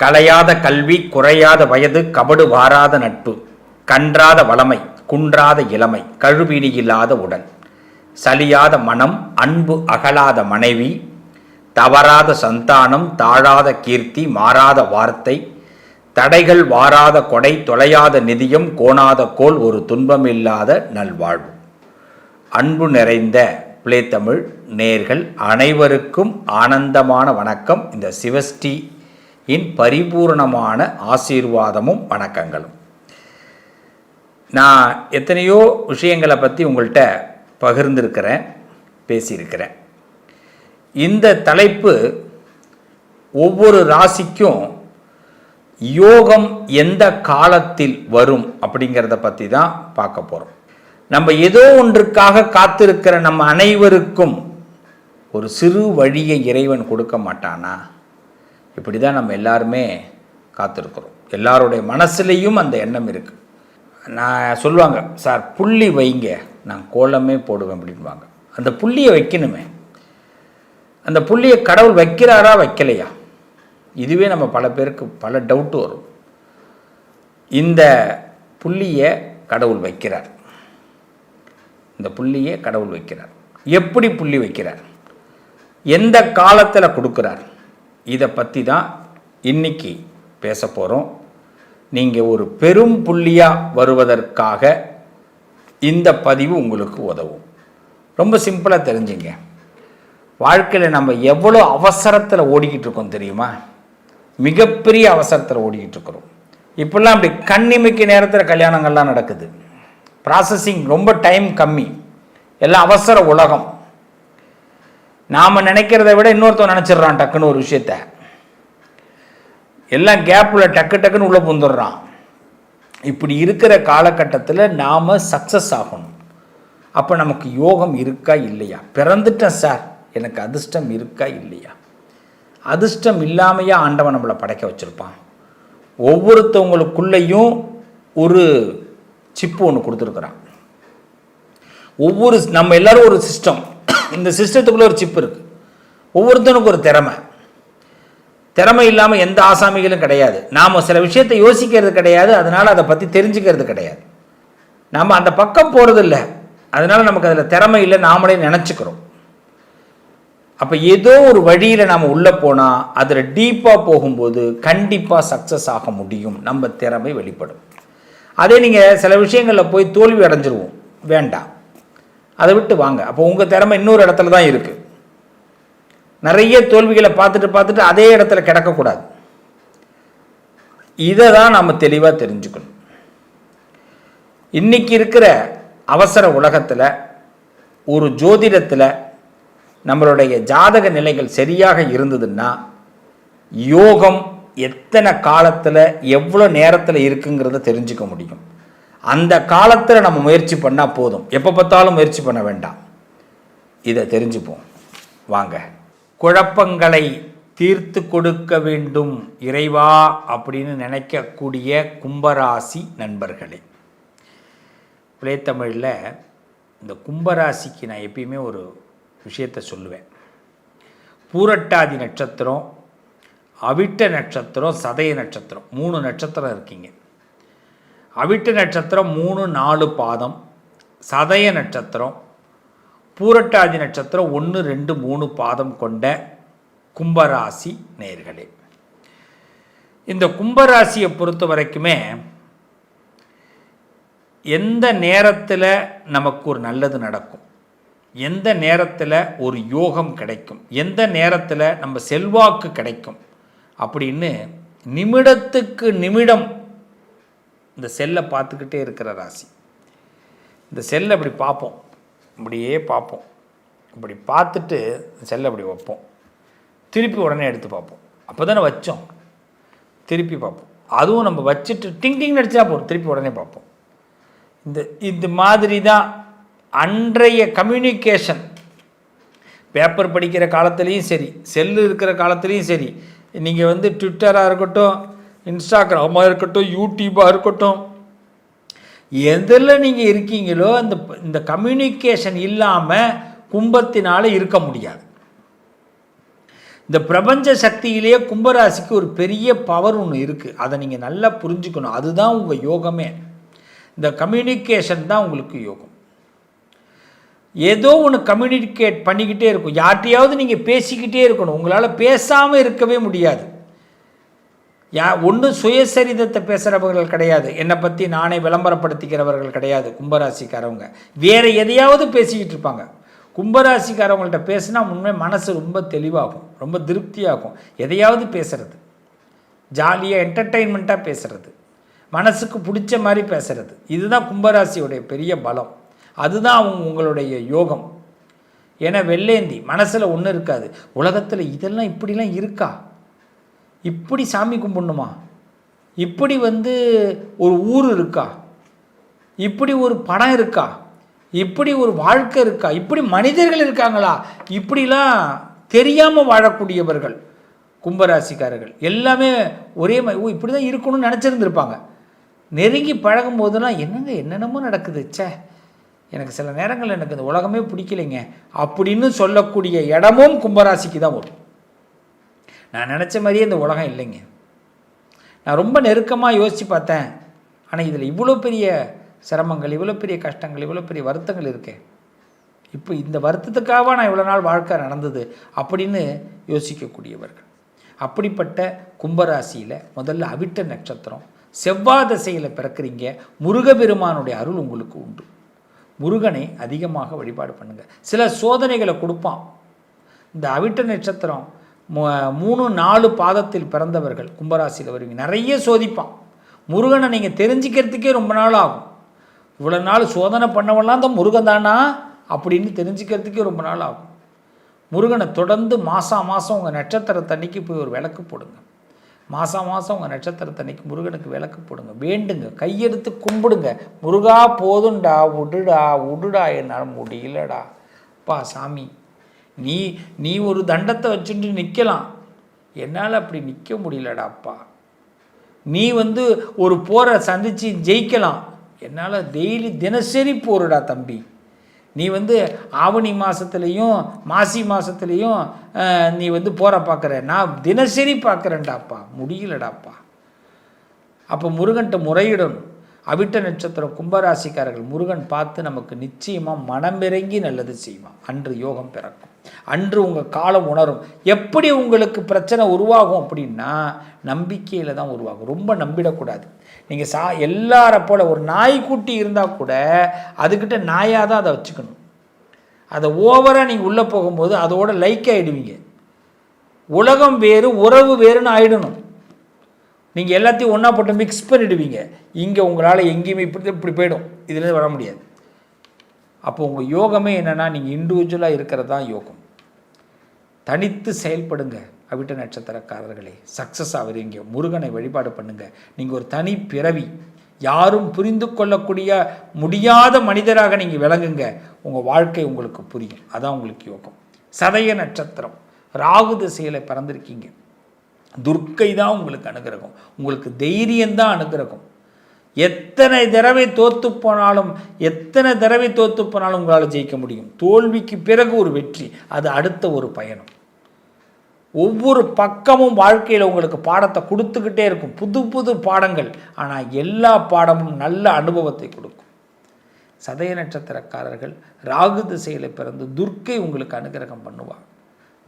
கலையாத கல்வி குறையாத வயது கபடு வாராத நட்பு கன்றாத வளமை குன்றாத இளமை கழுவினி இல்லாத உடல் சலியாத மனம் அன்பு அகலாத மனைவி தவறாத சந்தானம் தாழாத கீர்த்தி மாறாத வார்த்தை தடைகள் வாராத கொடை தொலையாத நிதியம் கோணாத கோல் ஒரு துன்பமில்லாத நல்வாழ்வு. அன்பு நிறைந்த பிளே தமிழ் நேர்கள் அனைவருக்கும் ஆனந்தமான வணக்கம். இந்த சிவஸ்ரீ இன் பரிபூர்ணமான ஆசீர்வாதமும் வணக்கங்களும். நான் எத்தனையோ விஷயங்களை பற்றி உங்கள்கிட்ட பகிர்ந்திருக்கிறேன் பேசியிருக்கிறேன். இந்த தலைப்பு ஒவ்வொரு ராசிக்கும் யோகம் எந்த காலத்தில் வரும் அப்படிங்கிறத பற்றி தான் பார்க்க போகிறோம் நம்ம ஏதோ ஒன்றுக்காக காத்திருக்கிற நம்ம அனைவருக்கும் ஒரு சிறு வழியை இறைவன் கொடுக்க மாட்டானா? இப்படி தான் நம்ம எல்லாருமே காத்திருக்கிறோம். எல்லாருடைய மனசுலேயும் அந்த எண்ணம் இருக்குது நான் சொல்லுவாங்க சார் புள்ளி வைங்க நான் கோலமே போடுவேன் அப்படின்வாங்க அந்த புள்ளியை வைக்கணுமே. அந்த புள்ளியை கடவுள் வைக்கிறாரா வைக்கலையா? இதுவே நம்ம பல பேருக்கு பல டவுட்டு வரும். இந்த புள்ளியை கடவுள் வைக்கிறார். இந்த புள்ளியை கடவுள் வைக்கிறார். எப்படி புள்ளி வைக்கிறார்? எந்த காலத்தில் கொடுக்குறார்? இதை பற்றி தான் இன்னைக்கு பேச போகிறோம் நீங்கள் ஒரு பெரும் புள்ளியாக வருவதற்காக இந்த பதிவு உங்களுக்கு உதவும். ரொம்ப சிம்பிளாக தெரிஞ்சுங்க. வாழ்க்கையில் நம்ம எவ்வளோ அவசரத்தில் ஓடிக்கிட்டு இருக்கோம் தெரியுமா? மிகப்பெரிய அவசரத்தில் ஓடிக்கிட்டு இருக்கிறோம். இப்போல்லாம் அப்படி கண்ணிமைக்கு நேரத்தில் கல்யாணங்கள்லாம் நடக்குது. ப்ராசஸிங் ரொம்ப டைம் கம்மி. எல்லாம் அவசர உலகம். நாம் நினைக்கிறத விட இன்னொருத்தன் நினச்சிடுறான் டக்குன்னு ஒரு விஷயத்த. எல்லாம் கேப்பில் டக்கு டக்குன்னு உள்ளே புந்துடுறான். இப்படி இருக்கிற காலகட்டத்தில் நாம் சக்ஸஸ் ஆகணும். அப்போ நமக்கு யோகம் இருக்கா இல்லையா? பிறந்துட்டேன் சார். எனக்கு அதிர்ஷ்டம் இருக்கா இல்லையா? அதிர்ஷ்டம் இல்லாமையா ஆண்டவன் நம்மளை படைக்க வச்சுருப்பான். ஒவ்வொருத்தவங்களுக்குள்ளேயும் ஒரு சிப்பு ஒன்று கொடுத்துருக்குறான். ஒவ்வொரு நம்ம எல்லாரும் ஒரு சிஸ்டம் இந்த சிஸ்டத்துக்குள்ளே ஒரு சிப் இருக்குது ஒவ்வொருத்தனுக்கும் ஒரு திறமை. திறமை இல்லாமல் எந்த ஆசாமிகளும் கிடையாது. நாம் சில விஷயத்தை யோசிக்கிறது கிடையாது. அதனால் அதை பற்றி தெரிஞ்சுக்கிறது கிடையாது. நம்ம அந்த பக்கம் போகிறதில்ல அதனால் நமக்கு அதில் திறமை இல்லை நாமளே நினச்சிக்கிறோம். அப்போ ஏதோ ஒரு வழியில் நாம் உள்ளே போனால் அதில் டீப்பாக போகும்போது கண்டிப்பாக சக்ஸஸ் ஆக முடியும். நம்ம திறமை வெளிப்படும். அதே நீங்கள் சில விஷயங்களில் போய் தோல்வி அடைஞ்சிருவோம். வேண்டாம். அதை விட்டு வாங்க. அப்போ உங்கள் திறமை இன்னொரு இடத்துல தான் இருக்குது நிறைய தோல்விகளை பார்த்துட்டு பார்த்துட்டு அதே இடத்துல கிடக்கக்கூடாது. இதை தான் நாம் தெளிவாக தெரிஞ்சுக்கணும். இன்றைக்கி இருக்கிற அவசர உலகத்தில் ஒரு ஜோதிடத்தில் நம்மளுடைய ஜாதக நிலைகள் சரியாக இருந்ததுன்னா யோகம் எத்தனை காலத்தில் எவ்வளோ நேரத்தில் இருக்குங்கிறத தெரிஞ்சுக்க முடியும். அந்த காலத்தில் நம்ம முயற்சி பண்ணால் போதும். எப்போ பார்த்தாலும் முயற்சி பண்ண வேண்டாம். இதை தெரிஞ்சுப்போம். வாங்க. குழப்பங்களை தீர்த்து கொடுக்க வேண்டும் இறைவா அப்படின்னு நினைக்கக்கூடிய கும்பராசி நண்பர்களே. தமிழில் இந்த கும்பராசிக்கு நான் எப்பயுமே ஒரு விஷயத்தை சொல்லுவேன். பூரட்டாதி நட்சத்திரம் அவிட்ட நட்சத்திரம் சதய நட்சத்திரம். மூணு நட்சத்திரம் இருக்கீங்க. அவிட்ட நட்சத்திரம் மூணு நாலு பாதம் சதய நட்சத்திரம் பூரட்டாதி நட்சத்திரம் ஒன்று ரெண்டு மூணு பாதம் கொண்ட கும்பராசி நேர்களே. இந்த கும்பராசியை பொறுத்த வரைக்குமே எந்த நேரத்தில் நமக்கு ஒரு நல்லது நடக்கும்? எந்த நேரத்தில் ஒரு யோகம் கிடைக்கும்? எந்த நேரத்தில் நம்ம செல்வாக்கு கிடைக்கும்? அப்படின்னு நிமிடத்துக்கு நிமிடம் இந்த செல்லை பார்த்துக்கிட்டே இருக்கிற ராசி. இந்த செல்லை இப்படி பார்ப்போம். இப்படியே பார்ப்போம். இப்படி பார்த்துட்டு செல்லை இப்படி வைப்போம். திருப்பி உடனே எடுத்து பார்ப்போம். அப்போ தானே வச்சோம். திருப்பி பார்ப்போம். அதுவும் நம்ம வச்சுட்டு டிங் டிங் நடிச்சா போதும். திருப்பி உடனே பார்ப்போம். இந்த இந்த மாதிரி தான் அன்றைய கம்யூனிகேஷன் பேப்பர் படிக்கிற காலத்துலேயும் சரி செல்லு இருக்கிற காலத்துலேயும் சரி. நீங்கள் வந்து ட்விட்டராக இருக்கட்டும் இன்ஸ்டாகிராமாக இருக்கட்டும் யூடியூப்பாக இருக்கட்டும் எதில் நீங்கள் இருக்கீங்களோ அந்த இந்த கம்யூனிகேஷன் இல்லாமல் கும்பத்தினால் இருக்க முடியாது. இந்த பிரபஞ்ச சக்தியிலேயே கும்பராசிக்கு ஒரு பெரிய பவர் ஒன்று இருக்குது அதை நீங்கள் நல்லா புரிஞ்சுக்கணும். அதுதான் உங்கள் யோகமே. இந்த கம்யூனிகேஷன் தான் உங்களுக்கு யோகம். ஏதோ ஒன்று கம்யூனிகேட் பண்ணிக்கிட்டே இருக்கும். யார்கிட்டையாவது நீங்கள் பேசிக்கிட்டே இருக்கணும். உங்களால் பேசாமல் இருக்கவே முடியாது. யா ஒன்றும் சுயசரிதத்தை பேசுகிறவர்கள் கிடையாது. என்னை பற்றி நானே விளம்பரப்படுத்திக்கிறவர்கள் கிடையாது கும்பராசிக்காரவங்க. வேறு எதையாவது பேசிக்கிட்டு இருப்பாங்க. கும்பராசிக்காரவங்கள்ட்ட பேசுனா உண்மை மனசு ரொம்ப தெளிவாகும் ரொம்ப திருப்தியாகும். எதையாவது பேசுறது. ஜாலியாக என்டர்டெயின்மெண்ட்டாக பேசுறது. மனசுக்கு பிடிச்ச மாதிரி பேசுறது. இதுதான் கும்பராசியுடைய பெரிய பலம். அதுதான் அவங்க உங்களுடைய யோகம். ஏன்னா வெள்ளேந்தி மனசில் ஒன்றும் இருக்காது. உலகத்தில் இதெல்லாம் இப்படிலாம் இருக்கா? இப்படி சாமி கும்பிடணுமா? இப்படி வந்து ஒரு ஊர் இருக்கா? இப்படி ஒரு படம் இருக்கா? இப்படி ஒரு வாழ்க்கை இருக்கா? இப்படி மனிதர்கள் இருக்காங்களா? இப்படிலாம் தெரியாமல் வாழக்கூடியவர்கள் கும்பராசிக்காரர்கள் எல்லாமே ஒரே மாதிரி ஓ இப்படி தான் இருக்கணும்னு நினச்சிருந்துருப்பாங்க. நெருங்கி பழகும் போதெல்லாம் என்னங்க என்னென்னமோ நடக்குது ச்சே. எனக்கு சில நேரங்கள் எனக்கு இந்த உலகமே பிடிக்கலைங்க. அப்படின்னு சொல்லக்கூடிய இடமும் கும்பராசிக்கு தான் வரும். நான் நினச்ச மாதிரியே இந்த உலகம் இல்லைங்க. நான் ரொம்ப நெருக்கமாக யோசித்து பார்த்தேன். ஆனால் இதில் இவ்வளோ பெரிய சிரமங்கள் இவ்வளோ பெரிய கஷ்டங்கள் இவ்வளோ பெரிய வருத்தங்கள் இருக்கே. இப்போ இந்த வருத்தத்துக்காக நான் இவ்வளோ நாள் வாழ்க்கை நடந்தது அப்படின்னு யோசிக்கக்கூடியவர்கள். அப்படிப்பட்ட கும்பராசியில் முதல்ல அவிட்ட நட்சத்திரம் செவ்வாய் திசையில் பிறக்கிறீங்க. முருகபெருமானுடைய அருள் உங்களுக்கு உண்டு. முருகனை அதிகமாக வழிபாடு பண்ணுங்கள் சில சோதனைகளை கொடுப்பான். இந்த அவிட்ட நட்சத்திரம் மூணு நாலு பாதத்தில் பிறந்தவர்கள் கும்பராசியில் வருவீங்க. நிறைய சோதிப்பான். முருகனை நீங்கள் தெரிஞ்சுக்கிறதுக்கே ரொம்ப நாள் ஆகும். இவ்வளோ நாள் சோதனை பண்ணவெல்லாம் தான் முருகன் தானா? அப்படின்னு தெரிஞ்சுக்கிறதுக்கே ரொம்ப நாள் ஆகும். முருகனை தொடர்ந்து மாதம் மாதம் உங்கள் நட்சத்திரத்தன்னைக்கு போய் ஒரு விளக்கு போடுங்க. மாதம் மாதம் உங்கள் நட்சத்திரத்தன்னைக்கு முருகனுக்கு விளக்கு போடுங்க. வேண்டுங்க. கையெடுத்து கும்பிடுங்க. முருகா போதும்டா உடுடா உடுடா என்னால் முடியலடா. அப்பா சாமி நீ நீ ஒரு தண்டத்தை வச்சுட்டு நிற்கலாம் என்னால் அப்படி நிற்க முடியலடா அப்பா. நீ வந்து ஒரு போரை சந்தித்து ஜெயிக்கலாம். என்னால் டெய்லி தினசரி போருடா தம்பி. நீ வந்து ஆவணி மாதத்துலேயும் மாசி மாதத்துலேயும் நீ வந்து போரை பார்க்குற. நான் தினசரி பார்க்குறேன்டாப்பா முடியலடாப்பா அப்போ முருகன்ட்ட முறையிடணும். அவிட்ட நட்சத்திரம் கும்பராசிக்காரர்கள் முருகன் பார்த்து நமக்கு நிச்சயமாக மனமிறங்கி நல்லது செய்வான். அன்று யோகம் பிறக்கும். அன்று உங்கள் காலம் உணரும். எப்படி உங்களுக்கு பிரச்சனை உருவாகும் அப்படின்னா நம்பிக்கையில் தான் உருவாகும். ரொம்ப நம்பிடக்கூடாது. நீங்கள் சா எல்லாரை போல ஒரு நாய்க்குட்டி இருந்தால் கூட அதுக்கிட்ட நாயாக தான் அதை வச்சுக்கணும். அதை ஓவராக நீங்கள் உள்ளே போகும்போது அதோட லைக் ஆகிடுவீங்க உலகம் வேறு உறவு வேறுன்னு ஆயிடணும். நீங்கள் எல்லாத்தையும் ஒன்றா போட்டு மிக்ஸ் பண்ணிடுவீங்க. இங்கே உங்களால் எங்கேயுமே இப்படி இப்படி போயிடும். இதுலேருந்து வர முடியாது. அப்போ உங்கள் யோகமே என்னென்னா நீங்கள் இண்டிவிஜுவலாக இருக்கிறது தான் யோகம். தனித்து செயல்படுங்க அவிட்ட நட்சத்திரக்காரர்களே. சக்ஸஸ் ஆகிறீங்க முருகனை வழிபாடு பண்ணுங்கள் நீங்கள் ஒரு தனி பிறவி. யாரும் புரிந்து கொள்ளக்கூடிய முடியாத மனிதராக நீங்கள் விளங்குங்க. உங்கள் வாழ்க்கை உங்களுக்கு புரியும். அதான் உங்களுக்கு யோகம். சதய நட்சத்திரம். ராகு திசையில் பிறந்திருக்கீங்க. துர்க்கை தான் உங்களுக்கு அனுகிரகம். உங்களுக்கு தைரியம்தான் அனுகிரகம். எத்தனை தடவை தோத்து போனாலும் எத்தனை தடவை தோத்து போனாலும் உங்களால் ஜெயிக்க முடியும். தோல்விக்கு பிறகு ஒரு வெற்றி அது அடுத்த ஒரு பயணம். ஒவ்வொரு பக்கமும் வாழ்க்கையில் உங்களுக்கு பாடத்தை கொடுத்துக்கிட்டே இருக்கும். புது புது பாடங்கள். ஆனால் எல்லா பாடமும் நல்ல அனுபவத்தை கொடுக்கும். சதய நட்சத்திரக்காரர்கள் ராகு திசையில் பிறந்து துர்க்கை உங்களுக்கு அனுகிரகம் பண்ணுவார்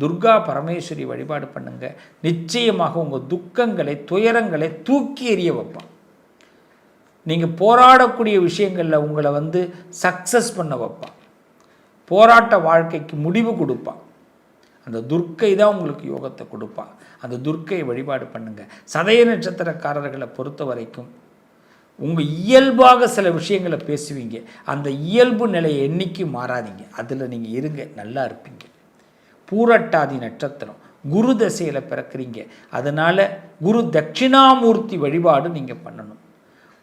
துர்கா பரமேஸ்வரி வழிபாடு பண்ணுங்க. நிச்சயமாக உங்கள் துக்கங்களை துயரங்களை தூக்கி எறிய வைப்பான். நீங்கள் போராடக்கூடிய விஷயங்களில் உங்களை வந்து சக்ஸஸ் பண்ண வைப்பான். போராட்ட வாழ்க்கைக்கு முடிவு கொடுப்பான். அந்த துர்க்கை தான் உங்களுக்கு யோகத்தை கொடுப்பான். அந்த துர்க்கையை வழிபாடு பண்ணுங்க. சதய நட்சத்திரக்காரர்களை பொறுத்த வரைக்கும் உங்கள் இயல்பாக சில விஷயங்களை பேசுவீங்க. அந்த இயல்பு நிலையை என்றைக்கும் மாறாதீங்க. அதில் நீங்கள் இருங்க. நல்லா இருப்பீங்க. பூரட்டாதி நட்சத்திரம். குரு தசையில் பிறக்கிறீங்க. அதனால் குரு தட்சிணாமூர்த்தி வழிபாடு நீங்கள் பண்ணணும்.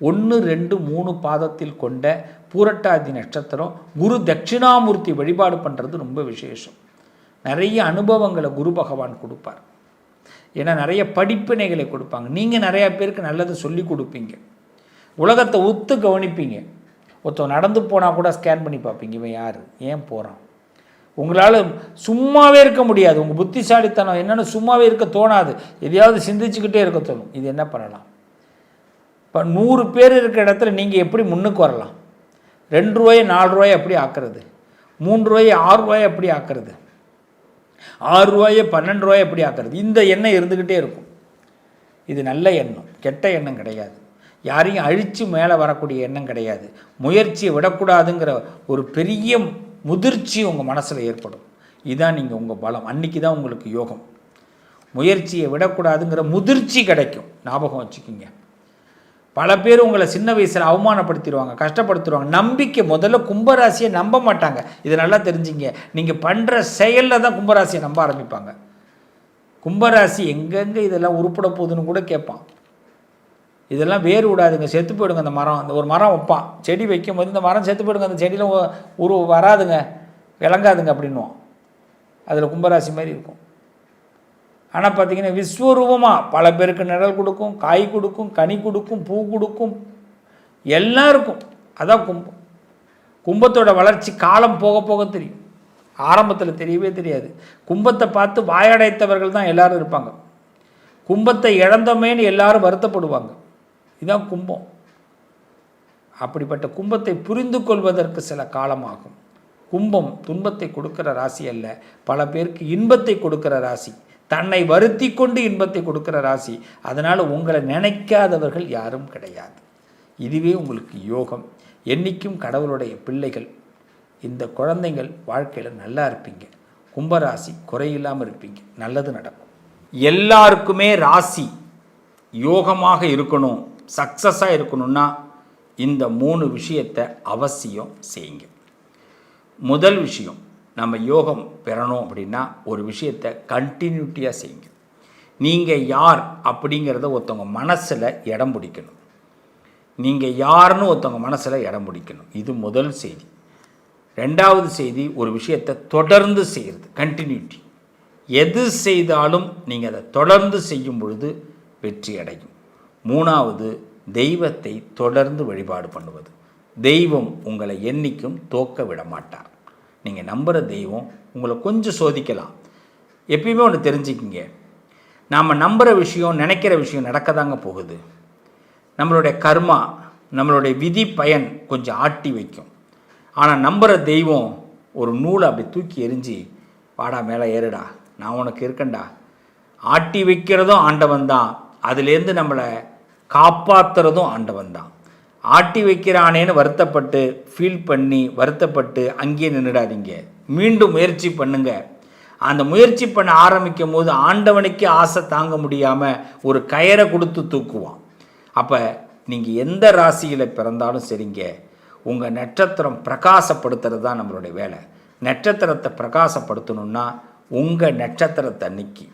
ஒன்று ரெண்டு மூணு பாதத்தில் கொண்ட பூரட்டாதி நட்சத்திரம் குரு தட்சிணாமூர்த்தி வழிபாடு பண்ணுறது ரொம்ப விசேஷம். நிறைய அனுபவங்களை குரு பகவான் கொடுப்பார். ஏன்னா நிறைய படிப்பினைகளை கொடுப்பாங்க. நீங்கள் நிறையா பேருக்கு நல்லது சொல்லி கொடுப்பீங்க. உலகத்தை ஒத்து கவனிப்பீங்க. ஒருத்தன் நடந்து போனால் கூட ஸ்கேன் பண்ணி பார்ப்பீங்க. இவன் யார்? ஏன் போகிறான் உங்களால் சும்மாவே இருக்க முடியாது. உங்கள் புத்திசாலித்தனம் என்னென்னு சும்மாவே இருக்க தோணாது. எதையாவது சிந்திச்சுக்கிட்டே இருக்க தோணும். இது என்ன பண்ணலாம்? இப்போ நூறு பேர் இருக்கிற இடத்துல நீங்கள் எப்படி முன்னுக்கு வரலாம்? ரெண்டு ரூபாயை நாலு ரூபாயை எப்படி ஆக்குறது? மூன்று ரூபாயை ஆறு ரூபாயை எப்படி ஆக்குறது? ஆறு ரூபாயை பன்னெண்டு ரூபாயை எப்படி ஆக்குறது? இந்த எண்ணம் இருந்துக்கிட்டே இருக்கும். இது நல்ல எண்ணம். கெட்ட எண்ணம் கிடையாது. யாரையும் அழித்து மேலே வரக்கூடிய எண்ணம் கிடையாது. முயற்சியை விடக்கூடாதுங்கிற ஒரு பெரிய முதிர்ச்சி உங்கள் மனசில் ஏற்படும். இதுதான் நீங்கள் உங்கள் பலம். அன்னைக்கு தான் உங்களுக்கு யோகம். முயற்சியை விடக்கூடாதுங்கிற முதிர்ச்சி கிடைக்கும். ஞாபகம் வச்சுக்கிங்க. பல பேர் உங்களை சின்ன வயசில் அவமானப்படுத்திடுவாங்க கஷ்டப்படுத்திடுவாங்க. நம்பிக்கை முதல்ல கும்பராசியை நம்ப மாட்டாங்க. இது நல்லா தெரிஞ்சுங்க. நீங்கள் பண்ணுற செயலில் தான் கும்பராசியை நம்ப ஆரம்பிப்பாங்க. கும்பராசி எங்கெங்கே இதெல்லாம் உருப்பிட போகுதுன்னு கூட கேட்பான். இதெல்லாம் வேர் விடாதுங்க செத்து போயிடுங்க அந்த மரம். அந்த ஒரு மரம் வைப்பான். செடி வைக்கும் போது இந்த மரம் செத்து போயிடுங்க அந்த செடியில் உ- உரு வராதுங்க. விளங்காதுங்க அப்படின்னுவோம் அதில் கும்பராசி மாதிரி இருக்கும். ஆனால் பார்த்தீங்கன்னா விஸ்வரூபமாக பல பேருக்கு நிழல் கொடுக்கும் காய் கொடுக்கும் கனி கொடுக்கும் பூ கொடுக்கும். எல்லாம் இருக்கும். அதான் கும்பம். கும்பத்தோட வளர்ச்சி காலம் போக போக தெரியும். ஆரம்பத்தில் தெரியவே தெரியாது. கும்பத்தை பார்த்து வாயடைத்தவர்கள் தான் எல்லோரும் இருப்பாங்க. கும்பத்தை இழந்தோமேன்னு எல்லாரும் வருத்தப்படுவாங்க. இதுதான் கும்பம். அப்படிப்பட்ட கும்பத்தை புரிந்து கொள்வதற்கு சில காலமாகும். கும்பம் துன்பத்தை கொடுக்கிற ராசி அல்ல. பல பேருக்கு இன்பத்தை கொடுக்கிற ராசி. தன்னை வருத்தி கொண்டு இன்பத்தை கொடுக்கிற ராசி. அதனால் உங்களை நினைக்காதவர்கள் யாரும் கிடையாது. இதுவே உங்களுக்கு யோகம். என்றைக்கும் கடவுளுடைய பிள்ளைகள் இந்த குழந்தைகள் வாழ்க்கையில் நல்லா இருப்பீங்க. கும்பராசி குறையில்லாமல் இருப்பீங்க. நல்லது நடக்கும். எல்லாருக்குமே ராசி யோகமாக இருக்கணும். சக்ஸஸாக இருக்கணும்னா இந்த மூணு விஷயத்தை அவசியம் செய்யுங்க. முதல் விஷயம் நம்ம யோகம் பெறணும் அப்படின்னா ஒரு விஷயத்தை கண்டினியூட்டியாக செய்யுங்க. நீங்கள் யார் அப்படிங்கிறத ஒருத்தவங்க மனசில் இடம் பிடிக்கணும். நீங்கள் யாருன்னு ஒருத்தவங்க மனசில் இடம் பிடிக்கணும். இது முதல் செய்தி. ரெண்டாவது செய்தி ஒரு விஷயத்தை தொடர்ந்து செய்கிறது கண்டினியூட்டி எது செய்தாலும் நீங்கள் அதை தொடர்ந்து செய்யும் பொழுது வெற்றி அடையும். மூணாவது தெய்வத்தை தொடர்ந்து வழிபாடு பண்ணுவது. தெய்வம் உங்களை என்றைக்கும் தோக்க விட மாட்டார். நீங்கள் நம்புகிற தெய்வம் உங்களை கொஞ்சம் சோதிக்கலாம். எப்பயுமே ஒன்று தெரிஞ்சுக்கிங்க. நாம் நம்புகிற விஷயம் நினைக்கிற விஷயம் நடக்க தாங்க போகுது. நம்மளுடைய கர்மா நம்மளுடைய விதி பயன் கொஞ்சம் ஆட்டி வைக்கும். ஆனால் நம்புகிற தெய்வம் ஒரு நூலை அப்படி தூக்கி எரிஞ்சு வாடா மேலே ஏறுடா நான் உனக்கு இருக்கேன்டா. ஆட்டி வைக்கிறதும் ஆண்டவன் தான். அதுலேருந்து நம்மளை காப்பாற்றுறதும் ஆண்டவன் தான். ஆட்டி வைக்கிறானேன்னு வருத்தப்பட்டு ஃபீல் பண்ணி வருத்தப்பட்டு அங்கேயே நின்றுடாதீங்க மீண்டும் முயற்சி பண்ணுங்க. அந்த முயற்சி பண்ண ஆரம்பிக்கும் போது ஆண்டவனுக்கே ஆசை தாங்க முடியாமல் ஒரு கயரை கொடுத்து தூக்குவான். அப்போ நீங்கள் எந்த ராசியில் பிறந்தாலும் சரிங்க. உங்கள் நட்சத்திரம் பிரகாசப்படுத்துறது தான் நம்மளுடைய வேலை. நட்சத்திரத்தை பிரகாசப்படுத்தணும்னா உங்கள் நட்சத்திரத்தை அன்னைக்கு.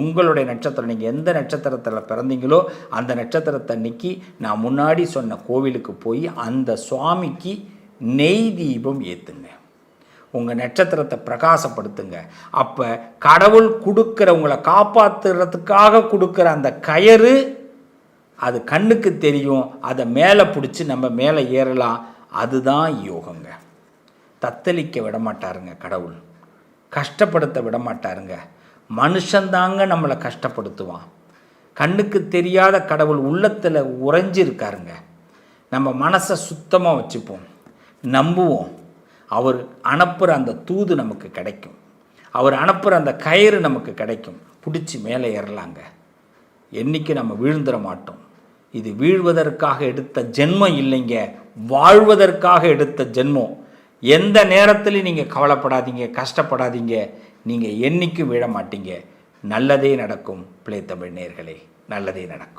உங்களுடைய நட்சத்திரம் நீங்கள் எந்த நட்சத்திரத்தில் பிறந்தீங்களோ அந்த நட்சத்திரத்தை அன்னைக்கு நான் முன்னாடி சொன்ன கோவிலுக்கு போய் அந்த சுவாமிக்கு நெய் தீபம் ஏற்றுங்க உங்கள் நட்சத்திரத்தை பிரகாசப்படுத்துங்க. அப்போ கடவுள் கொடுக்குற உங்களை காப்பாற்றுறதுக்காக கொடுக்குற அந்த கயறு அது கண்ணுக்கு தெரியும் அதை மேலே பிடிச்சி நம்ம மேலே ஏறலாம். அதுதான் யோகங்க. தத்தளிக்க விட மாட்டாருங்க கடவுள். கஷ்டப்படுத்த விட மாட்டாருங்க மனுஷந்தாங்க நம்மளை கஷ்டப்படுத்துவான். கண்ணுக்கு தெரியாத கடவுள் உள்ளத்தில் உறைஞ்சிருக்காருங்க. நம்ம மனசை சுத்தமாக வச்சுப்போம். நம்புவோம். அவர் அனுப்புகிற அந்த தூது நமக்கு கிடைக்கும். அவர் அனுப்புகிற அந்த கயிறு நமக்கு கிடைக்கும். பிடிச்சி மேலே ஏறலாங்க. என்றைக்கு நம்ம வீழ்ந்துட மாட்டோம். இது வீழ்வதற்காக எடுத்த ஜென்மம் இல்லைங்க. வாழ்வதற்காக எடுத்த ஜென்மம். எந்த நேரத்துலையும் நீங்கள் கவலைப்படாதீங்க கஷ்டப்படாதீங்க. நீங்கள் என்றைக்கும் விழ மாட்டீங்க நல்லதே நடக்கும் பிள்ளை தமிழ் நேர்களே. நல்லதே நடக்கும்.